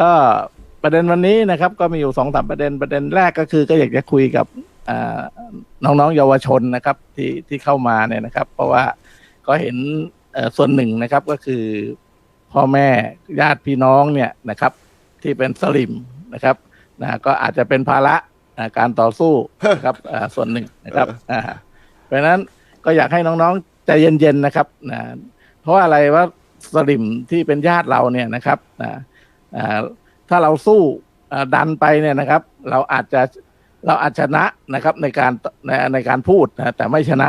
ก็ประเด็นวันนี้นะครับ ก็มีอยู่สองสามประเด็นประเด็นแรกก็คือก็อยากจะคุยกับอ่าน้องๆเยาวชนนะครับที่ที่เข้ามาเนี่ยนะครับ เพราะว่าก็เห็นเอ่อส่วนหนึ่งนะครับก็คือพ่อแม่ญาติพี่น้องเนี่ยนะครับ ที่เป็นสลิมนะครับนะก็อาจจะเป็นภาระอ่าการต่อสู้นะครับอ่าส่วนหนึ่งนะครับอ่าเพราะฉะนั้นก็อยากให้น้องๆใจเย็นๆนะครับนะเพราะว่าอะไรว่าสลิมที่เป็นญาติเราเนี่ยนะครับนะอ่า ถ้าเราสู้ดันไปเนี่ยนะครับ เราอาจจะเราอาจชนะนะครับในการในในการพูดนะแต่ไม่ชนะ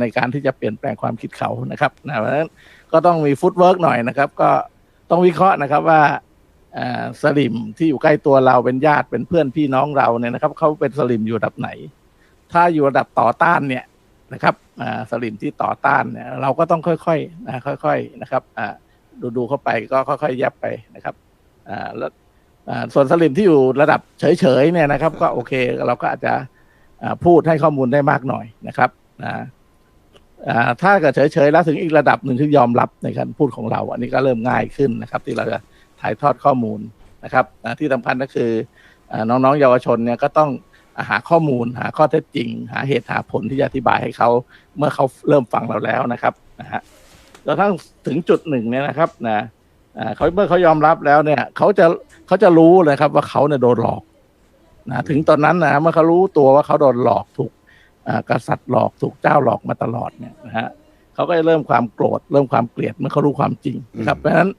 ในการที่จะเปลี่ยนแปลงความคิดเขานะครับนะเพราะฉะนั้นก็ต้องมีฟุตเวิร์กหน่อยนะครับ ก็ต้องวิเคราะห์นะครับว่าสลิมที่อยู่ใกล้ตัวเราเป็นญาติเป็นเพื่อนพี่น้องเราเนี่ยนะครับเขาเป็นสลิมอยู่ระดับไหน ถ้าอยู่ระดับต่อต้านเนี่ยนะครับสลิมที่ต่อต้านเนี่ยเราก็ต้องค่อยๆนะค่อย ๆนะครับดูดูๆเข้าไปก็ค่อยๆแยบไปนะครับ อ่าแล้วอ่าส่วนสลิมที่อยู่ระดับเฉยๆเนี่ยนะครับ ก็โอเคเราก็อาจจะอ่าพูดให้ข้อมูลได้มากหน่อยนะครับนะอ่าถ้าเกิดเฉยๆแล้วถึงอีกระดับหนึ่งที่ยอมรับในการพูดของเรา อันนี้ก็เริ่มง่ายขึ้นนะครับ ที่เราจะถ่ายทอดข้อมูลนะครับที่สำคัญก็คือน้องๆเยาวชนเนี่ยก็ต้องหาข้อมูล หาข้อเท็จจริง หาเหตุหาผลที่จะอธิบายให้เขาเมื่อเขาเริ่มฟังเราแล้วนะครับนะฮะจนทั้งถึงจุดหนึ่งเนี่ยนะครับนะ เขาเมื่อเขายอมรับแล้วเนี่ยเขาจะเขาจะรู้เลยครับว่าเขาเนี่ยโดนหลอกนะถึงตอนนั้นนะเมื่อเขารู้ตัวว่าเขาโดนหลอกถูกอ่ากษัตริย์หลอกถูกเจ้าหลอกมาตลอดเนี่ยนะฮะเขาก็จะเริ่มความโกรธเริ่มความเกลียดเมื่อเขารู้ความจริงนะครับเพราะฉะนั้น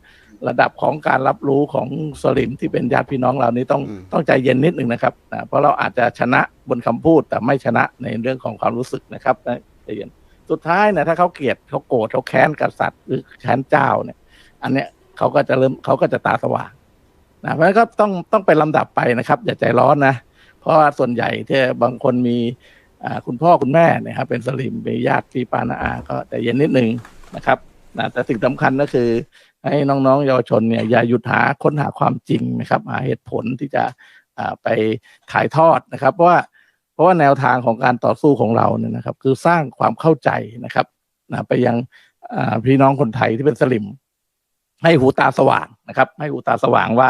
ระดับของการรับรู้ของสลิมที่เป็นญาติพี่น้องเรานี้ต้องอืมต้องใจเย็นนิดหนึ่งนะครับนะเพราะเราอาจจะชนะบนคำพูดแต่ไม่ชนะในเรื่องของความรู้สึกนะครับนะใจเย็นสุดท้ายนะถ้าเขาเกลียดเขาโกรธเขาแค้นกษัตริย์หรือแค้นเจ้าเนี่ย อันเนี้ย เขาก็จะเริ่มเขาก็จะตาสว่างนะเพราะฉะนั้นก็ต้องต้องเป็นลำดับไปนะครับ อย่าใจร้อนนะ เพราะว่าส่วนใหญ่ที่บางคนมีคุณพ่อคุณแม่เนะครับเป็นสลิมเป็นญาติพี่ปานาอา ก็ใจเย็นนิดนึงนะครับนะแต่สิ่งสำคัญก็คือ ให้น้องๆเยาวชนเนี่ยอย่าหยุดหาค้นหาความจริงนะครับหาเหตุผลที่จะไปถ่ายทอดนะครับเพราะว่าเพราะว่าแนวทางของการต่อสู้ของเราเนี่ยนะครับ คือสร้างความเข้าใจนะครับนะไปยังพี่น้องคนไทยที่เป็นสลิม ให้หูตาสว่างนะครับ ให้หูตาสว่างว่า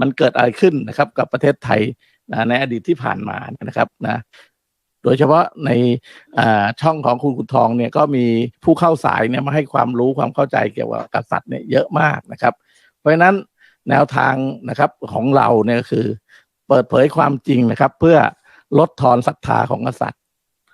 มันเกิดอะไรขึ้นนะครับ กับประเทศไทยนะในอดีตที่ผ่านมานะครับนะโดยเฉพาะในช่องของคุณคุณทองเนี่ยก็มีผู้เข้าสายเนี่ยมาให้ความรู้ความเข้าใจเกี่ยวกับกษัตริย์เนี่ยเยอะมากนะครับ เพราะฉะนั้นแนวทางนะครับของเราเนี่ยคือเปิดเผยความจริงนะครับ เพื่อลดทอนศรัทธาของกษัตริย์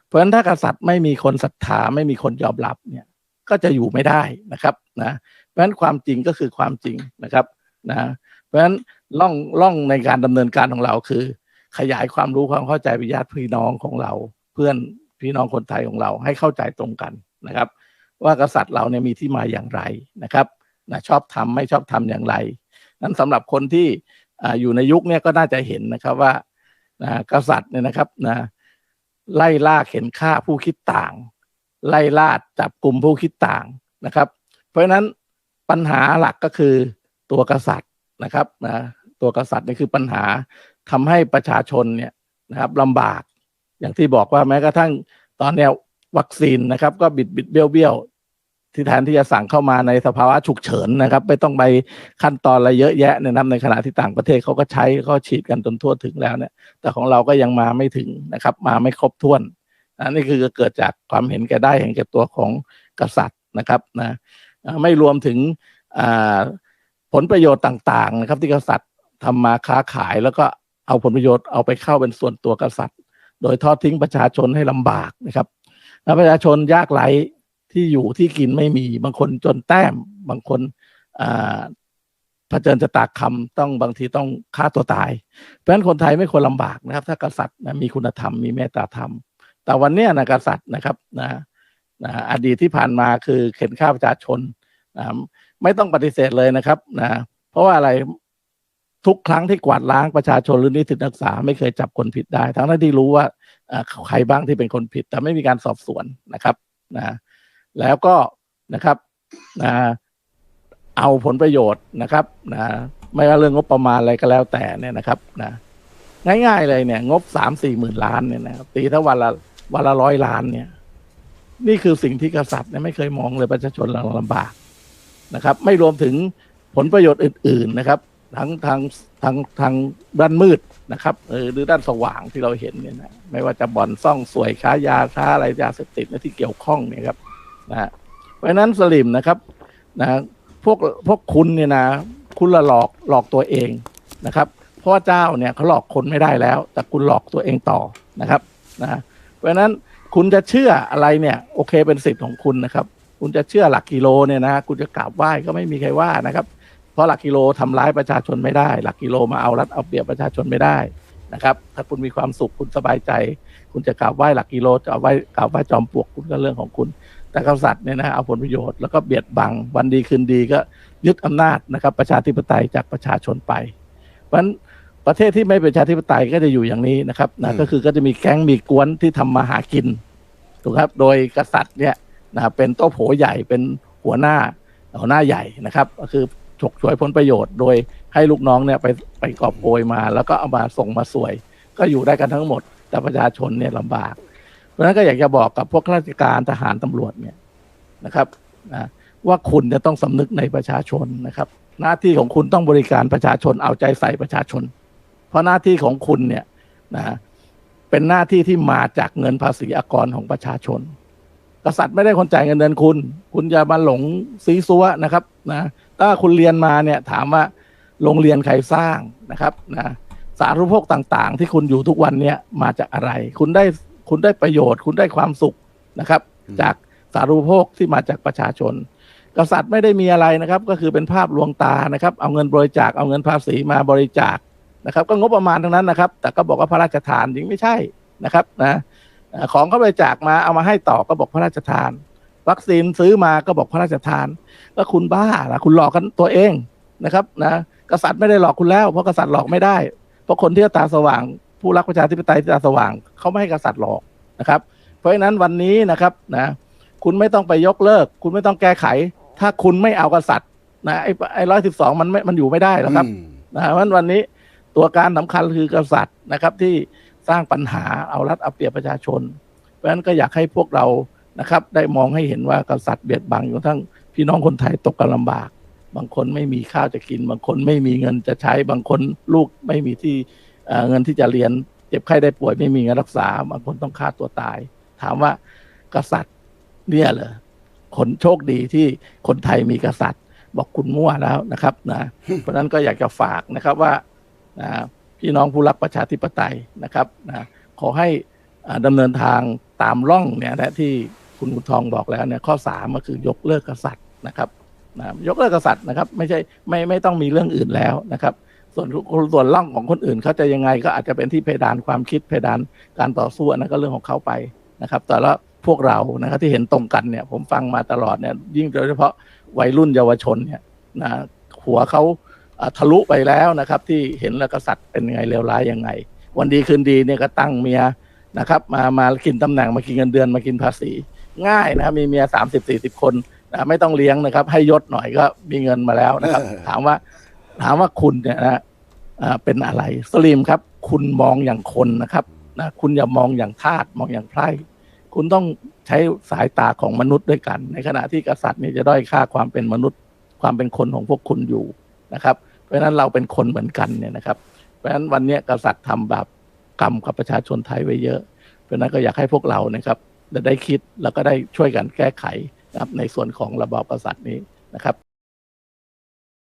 เพราะฉะนั้นถ้ากษัตริย์ไม่มีคนศรัทธาไม่มีคนยอมรับเนี่ยก็จะอยู่ไม่ได้นะครับนะ เพราะฉะนั้นความจริงก็คือความจริงนะครับนะเพราะฉะนั้นล่องล่องในการดำเนินการของเราคือ ขยายความรู้ความเข้าใจไปญาติพี่น้องของเรา เพื่อนพี่น้องคนไทยของเราให้เข้าใจตรงกันนะครับ ว่ากษัตริย์เราเนี่ยมีที่มาอย่างไรนะครับนะชอบทำไม่ชอบทำอย่างไร นั้นสำหรับคนที่ออยู่ในยุคเนี่ยก็น่าจะเห็นนะครับว่านะกษัตริย์เนี่ยนะครับนะไล่ล่าเข็นฆ่าผู้คิดต่าง ไล่ล่าจับกลุ่มผู้คิดต่างนะครับ เพราะฉะนั้น ปัญหาหลักก็คือตัวกษัตริย์นะครับนะตัวกษัตริย์นี่คือปัญหาทำให้ประชาชนเนี่ยนะครับลำบาก อย่างที่บอกว่าแม้กระทั่งตอนเนี้ยวัคซีนนะครับ ก็บิดบิดเบี้ยวเบี้ยวที่แทนที่จะสั่งเข้ามาในสภาวะฉุกเฉินนะครับ ไม่ต้องไปขั้นตอนอะไรเยอะแยะเนนะครับในขณะที่ต่างประเทศเขาก็ใช้เขาฉีดกันจนทั่วถึงแล้วเนี่ย แต่ของเราก็ยังมาไม่ถึงนะครับ มาไม่ครบถ้วนอันนี้คือเกิดจากความเห็นแก่ได้เห็นแก่ตัวของกษัตริย์นะครับนะ ไม่รวมถึงผลประโยชน์ต่าง ๆ นะครับ ที่กษัตริย์ทำมาค้าขาย แล้วก็เอาผลประโยชน์เอาไปเข้าเป็นส่วนตัวกษัตริย์ โดยทอดทิ้งประชาชนให้ลำบากนะครับและประชาชนยากไร้ที่อยู่ที่กินไม่มีบางคนจนแต้มบางคนเผชิญจะตากคำต้องบางทีต้องฆ่าตัวตาย เพราะฉะนั้นคนไทยไม่ควรลำบากนะครับ ถ้ากษัตริย์นะมีคุณธรรมมีเมตตาธรรม แต่วันเนี้ยนะกษัตริย์นะครับนะ นะอดีตที่ผ่านมาคือเข็นฆ่าประชาชนนะไม่ต้องปฏิเสธเลยนะครับนะเพราะว่าอะไรทุกครั้งที่กวาดล้างประชาชนหรือนิสิตนักศึกษาไม่เคยจับคนผิดได้ ทั้งที่รู้ว่าใครบ้างที่เป็นคนผิด แต่ไม่มีการสอบสวนนะครับนะแล้วก็นะครับนะเอาผลประโยชน์นะครับนะไม่ว่าเรื่องงบประมาณอะไรก็แล้วแต่เนี่ยนะครับนะง่ายๆเลยเนี่ย งบสามสี่หมื่นล้านเนี่ยนะครับตีถ้าวันละวันละร้อยล้านเนี่ย นี่คือสิ่งที่กษัตริย์เนี่ยไม่เคยมองเลยประชาชนเราลำบากนะครับ ไม่รวมถึงผลประโยชน์อื่น ๆนะครับ ทั้งทางทางทางด้านมืดนะครับหรือด้านสว่างที่เราเห็นเนี่ยนะไม่ว่าจะบ่อนซ่องสวยค้ายาค้าอะไรยาเสพติดนะที่เกี่ยวข้องเนี่ยครับนะเพราะนั้นสลิมนะครับนะพวกพวกคุณเนี่ยนะ คุณละหลอกหลอกตัวเองนะครับพราะว่าเจ้าเนี่ยเขาหลอกคนไม่ได้แล้ว แต่คุณหลอกตัวเองต่อนะครับนะเพราะฉะนั้น คุณจะเชื่ออะไรเนี่ย โอเคเป็นสิทธิ์ของคุณนะครับ คุณจะเชื่อหลักกิโลเนี่ยนะคุณจะกราบไหว้ก็ไม่มีใครว่านะครับ เพราะหลักกิโลทำร้ายประชาชนไม่ได้ หลักกิโลมาเอารัดเอาเปรียบประชาชนไม่ได้นะครับ ถ้าคุณมีความสุขคุณสบายใจ คุณจะกราบไหว้หลักกิโลจะเอาไหว้กราบไหว้จอมปลวกคุณก็เรื่องของคุณ แต่กษัตริย์เนี่ยนะเอาผลประโยชน์แล้วก็เบียดบังวันดีคืนดีก็ยึดอำนาจนะครับ ประชาธิปไตยจากประชาชนไป เพราะฉะนั้น ประเทศที่ไม่เป็นประชาธิปไตยก็จะอยู่อย่างนี้นะครับนะก็คือก็จะมีแก๊งมีกวนที่ทำมาหากินถูกครับ โดยกษัตริย์เนี่ยนะเป็นโต๊ะโผใหญ่เป็นหัวหน้าหัวหน้าใหญ่นะครับ ก็คือฉกฉวยผลประโยชน์โดยให้ลูกน้องเนี่ยไปไปกอบโกยมา แล้วก็เอามาส่งมาสวย ก็อยู่ได้กันทั้งหมด แต่ประชาชนเนี่ยลำบาก เพราะฉะนั้นก็อยากจะบอกกับพวกข้าราชการทหารตำรวจเนี่ยนะครับนะว่าคุณจะต้องสำนึกในประชาชนนะครับ หน้าที่ของคุณต้องบริการประชาชนเอาใจใส่ประชาชน เพราะหน้าที่ของคุณเนี่ยนะเป็นหน้าที่ที่มาจากเงินภาษีอากรของประชาชน กษัตริย์ไม่ได้คนจ่ายเงินเดือนคุณ คุณจะมาหลงซีซัวนะครับนะถ้าคุณเรียนมาเนี่ยถามว่าโรงเรียนใครสร้างนะครับนะสาธารณูปโภคต่างๆ ที่คุณอยู่ทุกวันเนี่ยมาจากอะไร คุณได้คุณได้ประโยชน์ คุณได้ความสุขนะครับอืมจากสาธารณูปโภคที่มาจากประชาชน กษัตริย์ไม่ได้มีอะไรนะครับ ก็คือเป็นภาพลวงตานะครับ เอาเงินบริจาคเอาเงินภาษีมาบริจาค นะครับก็งบประมาณทั้งนั้นนะครับ แต่ก็บอกว่าพระราชทานจริงไม่ใช่นะครับนะเอ่อของเขาบริจาคมาเอามาให้ต่อก็บอกพระราชทาน วัคซีนซื้อมาก็บอกพระราชทานก็คุณบ้าละคุณหลอกกันตัวเองนะครับนะกษัตริย์ไม่ได้หลอกคุณแล้วเพราะกษัตริย์หลอกไม่ได้ เพราะคนที่ตาสว่าง ผู้รักประชาธิปไตยที่ตาสว่างเขาไม่ให้กษัตริย์หลอกนะครับ เพราะฉะนั้นวันนี้นะครับนะคุณไม่ต้องไปยกเลิก คุณไม่ต้องแก้ไข ถ้าคุณไม่เอากษัตริย์นะไอ้ไอ้ร้อยสิบสองมันไม่มันอยู่ไม่ได้หรอกครับอืมนะเพราะฉะนั้นวันนี้ ตัวการสำคัญคือกษัตริย์นะครับที่สร้างปัญหาเอารัดเอาเปรียบประชาชน เพราะฉะนั้นก็อยากให้พวกเรานะครับ ได้มองให้เห็นว่ากษัตริย์เบียดบังอยู่ทั้งพี่น้องคนไทยตกกันลำบาก บางคนไม่มีข้าวจะกิน บางคนไม่มีเงินจะใช้ บางคนลูกไม่มีที่เเงินที่จะเรียน เจ็บไข้ได้ป่วยไม่มีเงินรักษา บางคนต้องฆ่าตัวตาย ถามว่ากษัตริย์เนี่ยเหรอคนโชคดีที่คนไทยมีกษัตริย์ บอกคุณมั่วแล้วนะครับนะเพราะฉะนั้นก็อยากจะฝากนะครับว่า พี่น้องผู้รักประชาธิปไตยนะครับนะขอให้อ่าดำเนินทางตามร่องเนี่ยนะที่คุณคุณทองบอกแล้วเนี่ยข้อสามก็คือยกเลิกกษัตริย์นะครับนะยกเลิกกษัตริย์นะครับ ไม่ใช่ไม่ไม่ต้องมีเรื่องอื่นแล้วนะครับ ส่วนส่วนร่องของคนอื่นเขาจะยังไงก็อาจจะเป็นที่เพดานความคิดเพดานการต่อสู้อันนั้นก็เรื่องของเขาไปนะครับ แต่ละพวกเรานะครับที่เห็นตรงกันเนี่ยผมฟังมาตลอดเนี่ยยิ่งโดยเฉพาะวัยรุ่นเยาวชนเนี่ยนะหัวเขา ทะลุไปแล้วนะครับ ที่เห็นแล้วกษัตริย์เป็นยังไงเลวร้ายยังไง วันดีคืนดีเนี่ยก็ตั้งเมียนะครับ มามากินตำแหน่งมากินเงินเดือนมากินภาษี ง่ายนะครับ มีเมียสามสิบสี่สิบคนนะไม่ต้องเลี้ยงนะครับ ให้ยศหน่อยก็มีเงินมาแล้วนะครับ ถามว่าถามว่าคุณเนี่ยนะอ่าเป็นอะไรสลีมครับ คุณมองอย่างคนนะครับนะคุณอย่ามองอย่างทาสมองอย่างไพร่คุณต้องใช้สายตาของมนุษย์ด้วยกัน ในขณะที่กษัตริย์เนี่ยจะด้อยค่าความเป็นมนุษย์ความเป็นคนของพวกคุณอยู่นะครับเพ ราะฉะนั้นเราเป็นคนเหมือนกันเนี่ยนะครับ เพราะฉะนั้นวันนี้กษัตริย์ทำแบบกรรมกับประชาชนไทยไว้เยอะ เพราะนั้นก็อยากให้พวกเรานะครับได้คิดแล้วก็ได้ช่วยกันแก้ไขนะครับในส่วนของระบอบกษัตริย์นี้นะครับ